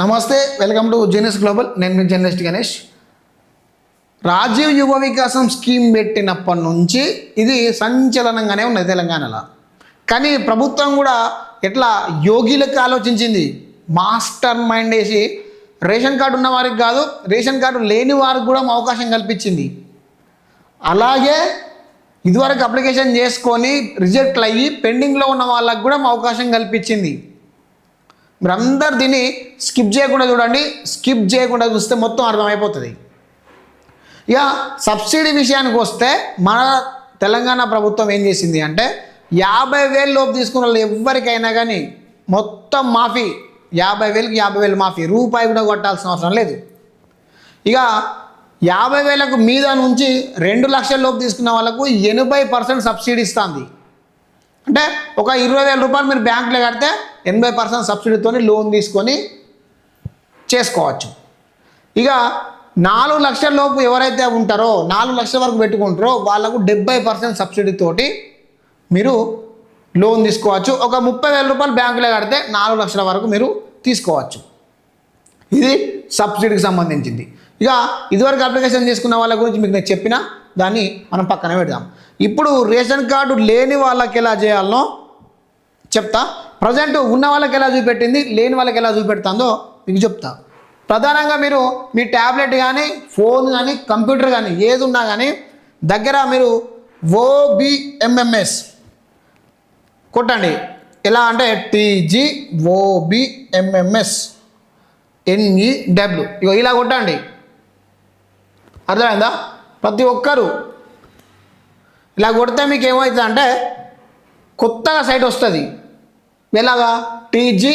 నమస్తే welcome to genius global నేను మీ journalist Ganesh. Rajiv యువ వికాసం స్కీమ్ పెట్టినప్పటి నుంచి ఇది సంచలనంగానే ఉన్నది తెలంగాణలో. కానీ ప్రభుత్వం కూడా ఎట్లా యోగిలకు ఆలోచించింది? మాస్టర్ మైండ్ వేసి రేషన్ కార్డు ఉన్న వారికి కాదు రేషన్ కార్డు లేని వారికి కూడా అవకాశం కల్పించింది. అలాగే ఇదివరకు అప్లికేషన్ చేసుకొని రిజెక్ట్ అయ్యి పెండింగ్లో ఉన్న వాళ్ళకి కూడా అవకాశం కల్పించింది. మీరు అందరు దీన్ని స్కిప్ చేయకుండా చూడండి. స్కిప్ చేయకుండా చూస్తే మొత్తం అర్థమైపోతుంది. ఇక సబ్సిడీ విషయానికి వస్తే మన తెలంగాణ ప్రభుత్వం ఏం చేసింది అంటే యాభై వేలు లోపు తీసుకున్న వాళ్ళు ఎవరికైనా కానీ మొత్తం మాఫీ యాభై వేలకి యాభై వేలు మాఫీ రూపాయి కూడా కొట్టాల్సిన అవసరం లేదు. ఇక యాభై వేలకు మీద నుంచి రెండు లక్షల లోపు తీసుకున్న వాళ్ళకు ఎనభై పర్సెంట్ సబ్సిడీ ఇస్తుంది. అంటే ఒక ఇరవై వేల రూపాయలు మీరు బ్యాంకులో కడితే ఎనభై పర్సెంట్ సబ్సిడీతో లోన్ తీసుకొని చేసుకోవచ్చు. ఇక నాలుగు లక్షల లోపు ఎవరైతే ఉంటారో నాలుగు లక్షల వరకు పెట్టుకుంటారో వాళ్ళకు డెబ్బై పర్సెంట్ సబ్సిడీతోటి మీరు లోన్ తీసుకోవచ్చు. ఒక ముప్పై వేల రూపాయలు బ్యాంకులో కడితే నాలుగు లక్షల వరకు మీరు తీసుకోవచ్చు. ఇది సబ్సిడీకి సంబంధించింది. ఇక ఇదివరకు అప్లికేషన్ చేసుకున్న వాళ్ళ గురించి మీకు నేను చెప్పిన దాన్ని మనం పక్కన పెడదాం. ఇప్పుడు రేషన్ కార్డు లేని వాళ్ళకి ఎలా చేయాలనో చెప్తా. ప్రజెంట్ ఉన్న వాళ్ళకి ఎలా చూపెట్టింది లేని వాళ్ళకి ఎలా చూపెడుతుందో మీకు చెప్తా. ప్రధానంగా మీరు మీ ట్యాబ్లెట్ కానీ ఫోన్ కానీ కంప్యూటర్ కానీ ఏది ఉన్నా కానీ దగ్గర మీరు ఓబిఎంఎంఎస్ కొట్టండి. ఎలా అంటే టీజీ ఓబిఎంఎంఎస్ ఎన్ఈడబ్ల్యూ ఇగో ఇలా కొట్టండి. అర్థమైందా? ప్రతి ఒక్కరు ఇలా కొడితే మీకు ఏమవుతుందంటే కొత్తగా సైట్ వస్తుంది. ఎలాగా? TG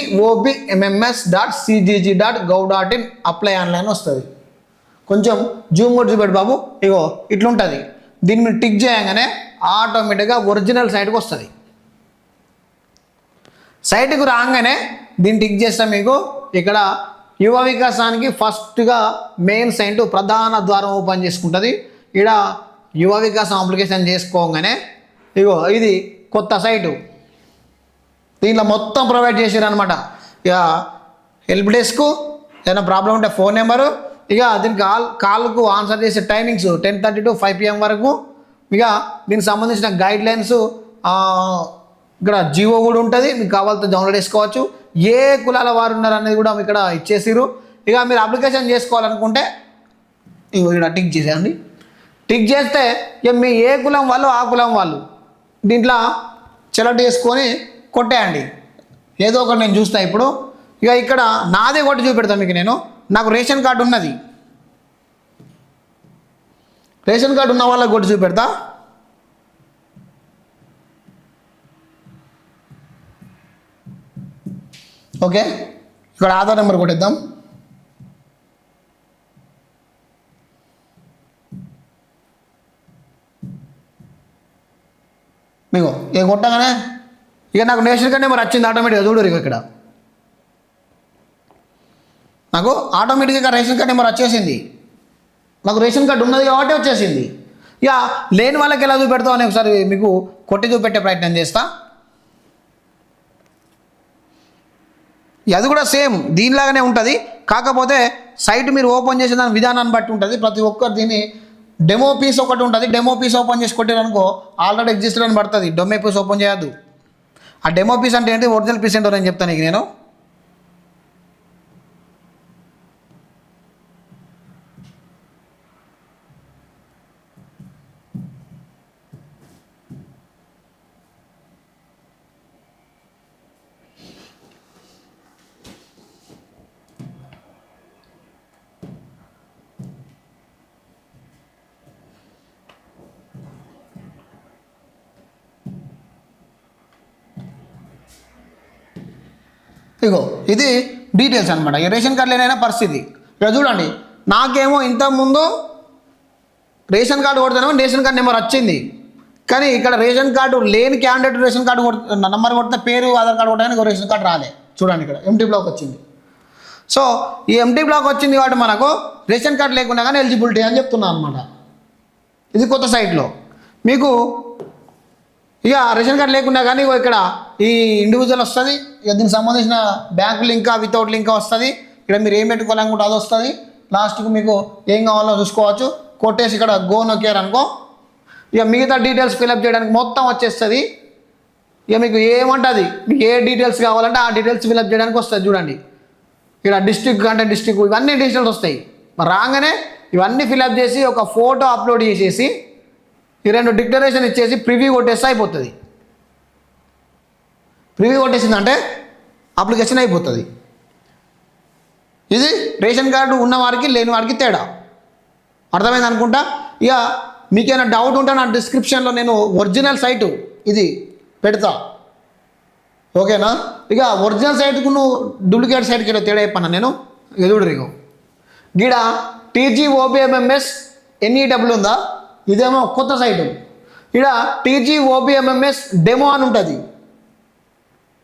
MMS dot CGG dot gov dot in apply online వస్తుంది. కొంచెం జూమ్ కూడా చూపెట్టు బాబు. ఇగో ఇట్లుంటుంది. దీన్ని మీరు టిక్ చేయగానే ఆటోమేటిక్గా ఒరిజినల్ సైట్కి వస్తుంది. సైట్కు రాగానే దీన్ని టిక్ చేస్తే మీకు. ఇక్కడ యువ వికాసానికి ఫస్ట్గా మెయిన్ సైట్ ప్రధాన ద్వారం ఓపెన్ చేసుకుంటుంది. ఇక్కడ యువ వికాసం అప్లికేషన్ చేసుకోగానే ఇగో ఇది కొత్త సైటు దీంట్లో మొత్తం ప్రొవైడ్ చేశారు అనమాట ఇక హెల్ప్ డెస్క్ ఏదైనా ప్రాబ్లం ఉంటే ఫోన్ నెంబరు ఇక దీనికి కాల్ కాల్కు ఆన్సర్ చేసే timings ten thirty to five PM వరకు. ఇక దీనికి సంబంధించిన గైడ్ లైన్స్ ఇక్కడ జియో కూడా ఉంటుంది. మీకు కావాలంటే డౌన్లోడ్ చేసుకోవచ్చు. ఏ కులాల వారు ఉన్నారు అనేది కూడా ఇక్కడ ఇచ్చేసిరు ఇక మీరు అప్లికేషన్ చేసుకోవాలనుకుంటే ఇగో ఇక్కడ టిక్ చేసేయండి. టిక్ చేస్తే ఇక మీ ఏ కులం వాళ్ళు ఆ కులం వాళ్ళు దీంట్లో చెలట్ చేసుకొని కొట్టేయండి. ఏదో ఒకటి నేను చూస్తా ఇప్పుడు. ఇక ఇక్కడ నాదే కొట్టి చూపెడతాను మీకు నేను. నాకు రేషన్ కార్డు ఉన్నది. రేషన్ కార్డు ఉన్న వాళ్ళకి కొట్టి చూపెడతా. ఓకే? ఇక్కడ ఆధార్ నెంబర్ కొట్టేద్దాం. మీకు ఏ కొట్టగానే ఇక నాకు నేషనల్ కార్డ్ నెంబర్ వచ్చింది ఆటోమేటిక్గా చూడరు ఇక ఇక్కడ. నాకు ఆటోమేటిక్గా రేషన్ కార్డ్ నెంబర్ వచ్చేసింది. నాకు రేషన్ కార్డు ఉన్నది కాబట్టి వచ్చేసింది. ఇక లేని వాళ్ళకి ఎలా చూపెడతాం అని ఒకసారి మీకు కొట్టి చూపెట్టే ప్రయత్నం చేస్తా. ఇక అది కూడా సేమ్ దీనిలాగానే ఉంటుంది. కాకపోతే సైట్ మీరు ఓపెన్ చేసే దాని విధానాన్ని బట్టి ఉంటుంది. ప్రతి ఒక్కరు దీన్ని డెమో పీస్ ఒకటి ఉంటుంది. డెమో పీస్ ఓపెన్ చేసి కొట్టారనుకో ఆల్రెడీ ఎగ్జిస్టర్ అని పడుతుంది. డెమో పీస్ ఓపెన్ చేయొద్దు. ఆ డెమో పీస్ అంటే ఏంటి? ఒరిజినల్ పీస్ ఏంటో నేను చెప్తాను నీకు నేను. ఇగో ఇది డీటెయిల్స్ అనమాట ఈ రేషన్ కార్డు లేనైనా పరిస్థితి? ఇక చూడండి నాకేమో ఇంతకుముందు రేషన్ కార్డు కొడితేనేమో రేషన్ కార్డు నెంబర్ వచ్చింది. కానీ ఇక్కడ రేషన్ కార్డు లేని క్యాండిడేట్ రేషన్ కార్డు కొడుతు నెంబర్ కొడితే పేరు ఆధార్ కార్డు కొట్టడానికి రేషన్ కార్డు రాలే. చూడండి ఇక్కడ ఎంటీ బ్లాక్ వచ్చింది. సో ఈ ఎంటీ బ్లాక్ వచ్చింది కాబట్టి మనకు రేషన్ కార్డు లేకుండా కానీ ఎలిజిబిలిటీ అని చెప్తున్నాను అనమాట ఇది కొత్త సైట్లో మీకు ఇక రేషన్ కార్డు లేకున్నా కానీ ఇక్కడ ఈ ఇండివిజువల్ వస్తుంది. ఇక దీనికి సంబంధించిన బ్యాంక్ లింక్ వితౌట్ లింక్ వస్తుంది. ఇక్కడ మీరు ఏం పెట్టుకోవాలనుకుంటే అది వస్తుంది. లాస్ట్కి మీకు ఏం కావాలో చూసుకోవచ్చు. కొట్టేసి ఇక్కడ గో నొక్కారు అనుకో. ఇక మిగతా డీటెయిల్స్ ఫిల్అప్ చేయడానికి మొత్తం వచ్చేస్తుంది. ఇక మీకు ఏమంటుంది? మీకు ఏ డీటెయిల్స్ కావాలంటే ఆ డీటెయిల్స్ ఫిల్అప్ చేయడానికి వస్తుంది చూడండి. ఇక్కడ డిస్ట్రిక్ట్ అంటే డిస్ట్రిక్ట్ ఇవన్నీ డీటెయిల్స్ వస్తాయి. మరి రాగానే ఇవన్నీ ఫిల్అప్ చేసి ఒక ఫోటో అప్లోడ్ చేసేసి ఈ రెండు డిక్లరేషన్ ఇచ్చేసి ప్రివ్యూ కొట్టేస్తే అయిపోతుంది. ప్రివ్యూ కొట్టేసిందంటే అప్లికేషన్ అయిపోతుంది. ఇది రేషన్ కార్డు ఉన్న వారికి లేని వారికి తేడా. అర్థమైంది అనుకుంటా? ఇక మీకేమైనా డౌట్ ఉంటే నా డిస్క్రిప్షన్లో నేను ఒరిజినల్ సైటు ఇది పెడతా. ఓకేనా? ఇక ఒరిజినల్ సైట్కు నువ్వు డూప్లికేట్ సైట్కి తేడా చెప్పాను నేను? ఎదుడు గీడ టీజీ ఓబిఎంఎంఎస్ ఎన్ఈడబ్ల్యూ ఉందా? ఇదేమో కొత్త సైటు. ఇక్కడ టీజీ ఓబిఎంఎంఎస్ డెమో అని ఉంటుంది.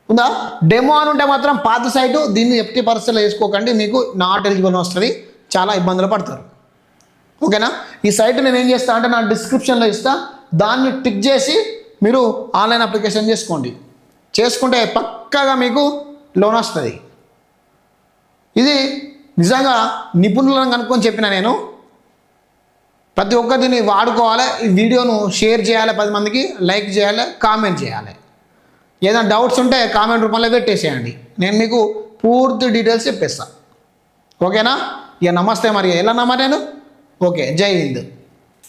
ఉందా? డెమో అని ఉంటే మాత్రం పాత సైటు దీన్ని ఎఫ్టీ పరిస్థితుల్లో వేసుకోకండి మీకు నాట్ ఎలిజిబుల్ వస్తుంది. చాలా ఇబ్బందులు పడతారు. ఓకేనా? ఈ సైట్ నేను ఏం చేస్తా అంటే నా డిస్క్రిప్షన్లో ఇస్తా. దాన్ని టిక్ చేసి మీరు ఆన్లైన్ అప్లికేషన్ చేసుకోండి. చేసుకుంటే పక్కాగా మీకు లోన్ వస్తుంది. ఇది నిజంగా నిపుణులను కనుక్కొని చెప్పిన నేను. ప్రతి ఒక్కరిని వాడుకోవాలి. ఈ వీడియోను షేర్ చేయాలి పది మందికి లైక్ చేయాలి కామెంట్ చేయాలి. ఏదైనా డౌట్స్ ఉంటే కామెంట్ రూపంలో పెట్టేసేయండి. నేను మీకు పూర్తి డీటెయిల్స్ చెప్పేస్తాను ఓకేనా? ఇక నమస్తే మరి. ఎలా నమ్మ నేను? ఓకే. జై హింద్.